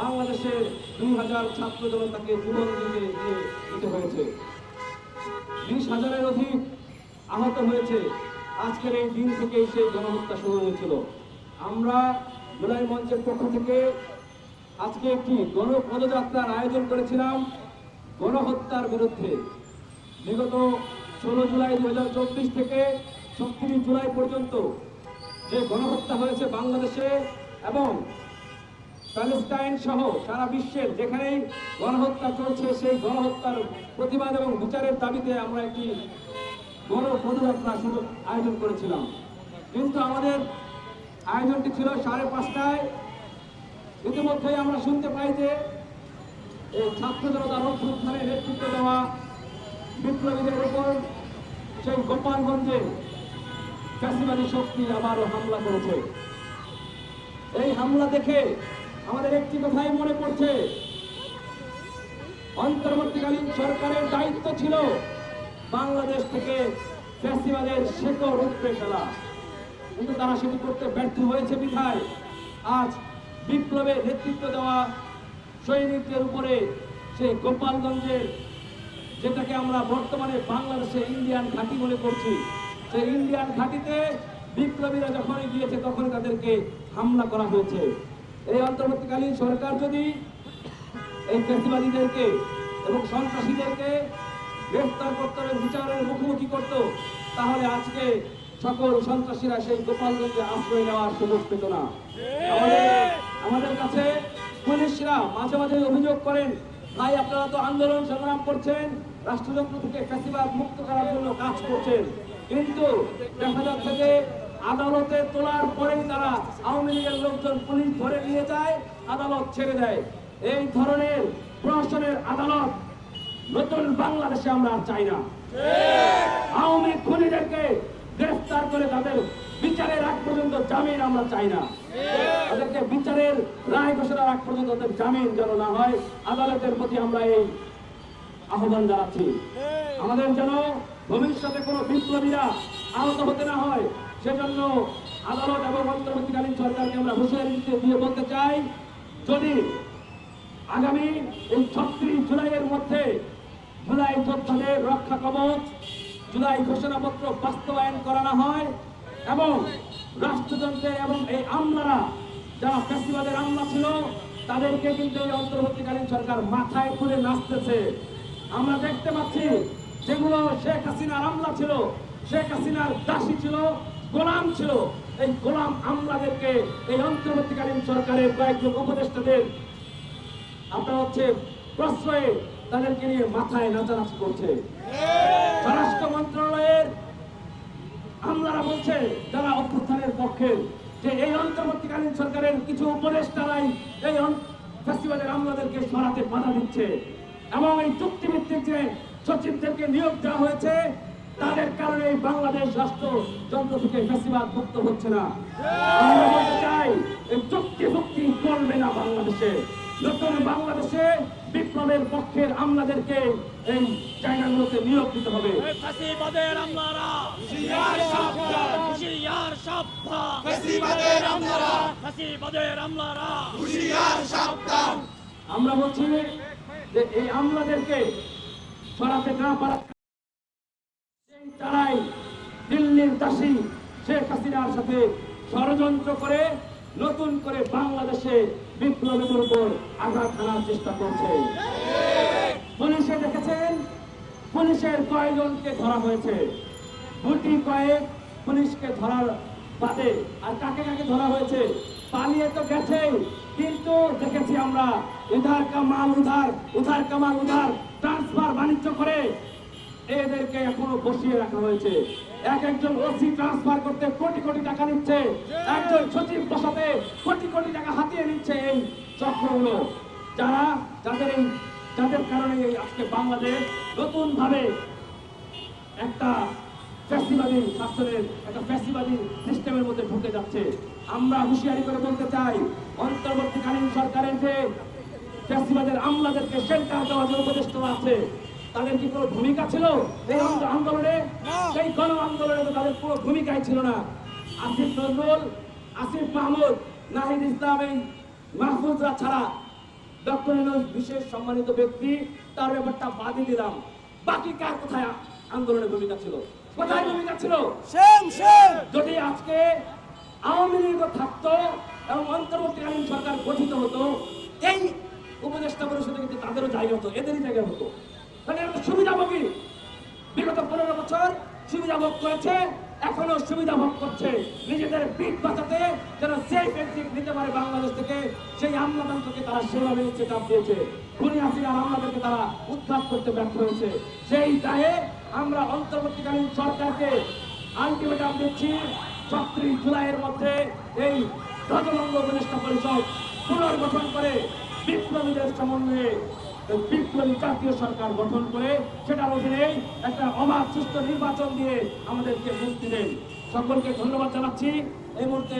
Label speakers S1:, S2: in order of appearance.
S1: বাংলাদেশের দুই হাজার ছাত্র জনতাকে জীবন দিতে দিতে হয়েছে। বিশ হাজারের অধিক আহত হয়েছে। আজকের এই দিন থেকেই সেই গণহত্যা শুরু হয়েছিল। আমরা জুলাই মঞ্চের পক্ষ থেকে আজকে একটি গণ পদযাত্রার আয়োজন করেছিলাম গণহত্যার বিরুদ্ধে। বিগত ষোলো জুলাই দু হাজার চব্বিশ থেকে ছত্রিশ জুলাই পর্যন্ত যে গণহত্যা হয়েছে বাংলাদেশে এবং প্যালেস্টাইন সহ সারা বিশ্বের যেখানেই গণহত্যা চলছে, সেই গণহত্যার প্রতিবাদ এবং বিচারের দাবিতে আমরা একটি গণ পদযাত্রা সুযোগ আয়োজন করেছিলাম। কিন্তু আমাদের আয়োজনটি ছিল সাড়ে পাঁচটায়। ইতিমধ্যেই আমরা শুনতে পাই যে এই ছাত্র জনতার অভ্যুত্থানে নেতৃত্ব দেওয়া বিপ্লবীদের উপর সেই গোপালগঞ্জে ফ্যাসিবাদী শক্তি আবারও হামলা করেছে। এই হামলা দেখে আমাদের একটি কথাই মনে পড়ছে। অন্তর্বর্তীকালীন সরকারের দায়িত্ব ছিল বাংলাদেশ থেকে ফ্যাসিবাদের শেকড় উপড়ে ফেলা। কিন্তু তারা সেটি করতে ব্যর্থ হয়েছে বিধায় আজ বিপ্লবে নেতৃত্ব দেওয়া সৈনিকদের উপরে সেই গোপালগঞ্জের যেটাকে আমরা বর্তমানে বাংলাদেশে ইন্ডিয়ান ঘাঁটি মনে করছি, সেই ইন্ডিয়ান ঘাঁটিতে বিপ্লবীরা যখনই গিয়েছে তখনই তাদেরকে হামলা করা হয়েছে। এই অন্তর্বর্তীকালীন সরকার যদি এই ফ্যাসিবাদীদেরকে এবং সন্ত্রাসীদেরকে গ্রেফতার করতে হবে বিচারের মুখোমুখি করত, তাহলে আজকে সকল সন্ত্রাসীরা সেই গোপালগঞ্জে আশ্রয় নেওয়ার সুযোগ পেত না। আমাদের আমাদের কাছে পুলিশরা মাঝে মাঝে অভিযোগ করেন, ভাই, আপনারা তো আন্দোলন সংগ্রাম করছেন, রাষ্ট্রযন্ত্র থেকে ফ্যাসিবাদ মুক্ত করার জন্য কাজ করছেন। কিন্তু দেখা যাচ্ছে যে আদালতে তোলার পরেই তারা আওয়ামী লীগের লোকজন পুলিশ ধরে নিয়ে যায়, আদালত ছেড়ে দেয়। এই ধরনের প্রশাসনের আদালত নতুন বাংলাদেশে আমরা আর চাই না। আওয়ামী খুনিদেরকে গ্রেফতার করে তাদের বিচারের আগ পর্যন্ত জামিন আমরা চাই না। তাদেরকে বিচারের রায় ঘোষণার আগ পর্যন্ত তাদের জামিন যেন না হয়, আদালতের প্রতি আমরা এই আহ্বান জানাচ্ছি। আমাদের যেন ভবিষ্যতে কোনো বিপ্লবীরা আহত হতে না হয় সেজন্য আদালত এবং অন্তর্বর্তীকালীন সরকারকে আমরা হুঁশিয়ারি দিতে দিয়ে বলতে চাই, যদি আগামী এই ছত্রিশ জুলাইয়ের মধ্যে জুলাই যোদ্ধাদের রক্ষা কবচ, জুলাই ঘোষণাপত্র বাস্তবায়ন করা না হয় এবং রাষ্ট্রযন্ত্রের এবং এই আমলারা, যারা ফ্যাসিবাদের আমলা ছিল, তাদেরকে কিন্তু এই অন্তর্বর্তীকালীন সরকার মাথায় তুলে নাচতেছে। আমরা দেখতে পাচ্ছি যেগুলো শেখ হাসিনার আমলা ছিল, শেখ হাসিনার দাসী ছিল গোলাম ছিল। এই গোলাম আমলাদেরকে, এই অন্তর্বর্তীকালীন সরকারের কয়েকজন উপদেষ্টাদের আপনার হচ্ছে প্রশ্রয়ে তাদেরকে নিয়ে মাথায় নাচানাচি করছে। স্বরাষ্ট্র মন্ত্রণালয়ের আমলারা বলছে, যারা অভ্যুত্থানের পক্ষে, যে এই অন্তর্বর্তীকালীন সরকারের কিছু উপদেষ্টারাই এই ফ্যাসিবাদের আমলাদেরকে সরাতে বাধা দিচ্ছে। এবং এই চুক্তিভিত্তিক যে সচিবদেরকে নিয়োগ দেওয়া হয়েছে তাদের কারণে এই বাংলাদেশ রাষ্ট্র যন্ত্র থেকে ফ্যাসিবাদ মুক্ত হচ্ছে না। আমরা বলতে চাই চুক্তি মুক্তি করবে না বাংলাদেশে। নতুন বাংলাদেশে বিপ্লবের পক্ষের আমলাদেরকে এই জায়গাগুলোতে নিয়োগ দিতে হবে।
S2: ফ্যাসিবাদের আমলারা
S3: হুশিয়ার সাবধান ফ্যাসিবাদের আমলারা
S2: ফ্যাসিবাদের আমলারা।
S3: হুঁশিয়ার সাবধান
S1: আমরা বলছি যে এই আমলাদেরকে সরাতে না পারা তারাই দিল্লির দাসী শেখ হাসিনার সাথে ষড়যন্ত্র করে নতুন করে বাংলাদেশে বিপ্লবীদের উপর আঘাত হানার চেষ্টা করছে। পুলিশে দেখেছেন, পুলিশের কয়েকজনকে ধরা হয়েছে। গুটি কয়েক পুলিশকে ধরার বাদে আর কাকে কাকে ধরা হয়েছে পালিয়ে তো গেছে কিন্তু দেখেছি আমরা উধার কামাল উধার উধার কামাল উধার, ট্রান্সফার বাণিজ্য করে এদেরকে এখনও বসিয়ে রাখা হয়েছে। এক একজন ওসি ট্রান্সফার করতে কোটি কোটি টাকা নিচ্ছে। একজন সচিব বসাতে কোটি কোটি টাকা হাতিয়ে নিচ্ছে এই চক্রগুলো। যারা, যাদের এই, যাদের কারণে আজকে বাংলাদেশ নতুন ভাবে একটা ফ্যাসিবাদী শাসনের, একটা ফ্যাসিবাদী সিস্টেমের মধ্যে ঢুকে যাচ্ছে। আমরা হুঁশিয়ারি করে বলতে চাই, অন্তর্বর্তীকালীন সরকারের যে ফ্যাসিবাদের আমলাদেরকে সেন্টার দেওয়ার যে উপদেষ্টা আছে তাদের কি কোনো ভূমিকা ছিল? এই আন্দো- আন্দোলনে সেই গণ আন্দোলনে তো তাদের কোনো ভূমিকাই ছিল না। আসিফ নজরুল আসিফ মাহমুদ নাহিদ ইসলাম এই মাহফুজরা ছাড়া ডক্টর বিশেষ সম্মানিত ব্যক্তি তার ব্যাপারটা বাদই দিলাম। বাকি কার কোথায় আন্দোলনের ভূমিকা ছিল? কোথায় ভূমিকা ছিল? যদি আজকে আওয়ামী লীগ থাকতো এবং অন্তর্বর্তীকালীন সরকার গঠিত হতো এই উপদেষ্টা পরিষদে কিন্তু তাদেরও জায়গা হতো এদেরই জায়গা হতো। তো সুবিধাভোগী বিগত পনেরো বছর সুবিধা ভোগ করেছে, এখনও সুবিধা ভোগ করছে। নিজেদের পিঠ বাঁচাতে যেন সেফ এক্সিট নিতে পারে বাংলাদেশ থেকে, সেই আমলাতন্ত্রকে তারা সেভাবে আপ দিয়েছে। খুনি হাসিনার আমলাদেরকে তারা উৎখাত করতে ব্যর্থ হয়েছে। সেই দায়ে আমরা অন্তর্বর্তীকালীন সরকারকে আলটিমেটাম দিচ্ছি, ছত্রিশ জুলাইয়ের মধ্যে এই ধ্বজভঙ্গ উপদেষ্টা পরিষদ পুনর্গঠন করে বিপ্লবীদের সমন্বয়ে বিপ্লবী জাতীয় সরকার গঠন করে সেটার অধীনে একটা অবাধ সুস্থ নির্বাচন দিয়ে আমাদেরকে মুক্তি দেন। সকলকে ধন্যবাদ জানাচ্ছি। এই মুহূর্তে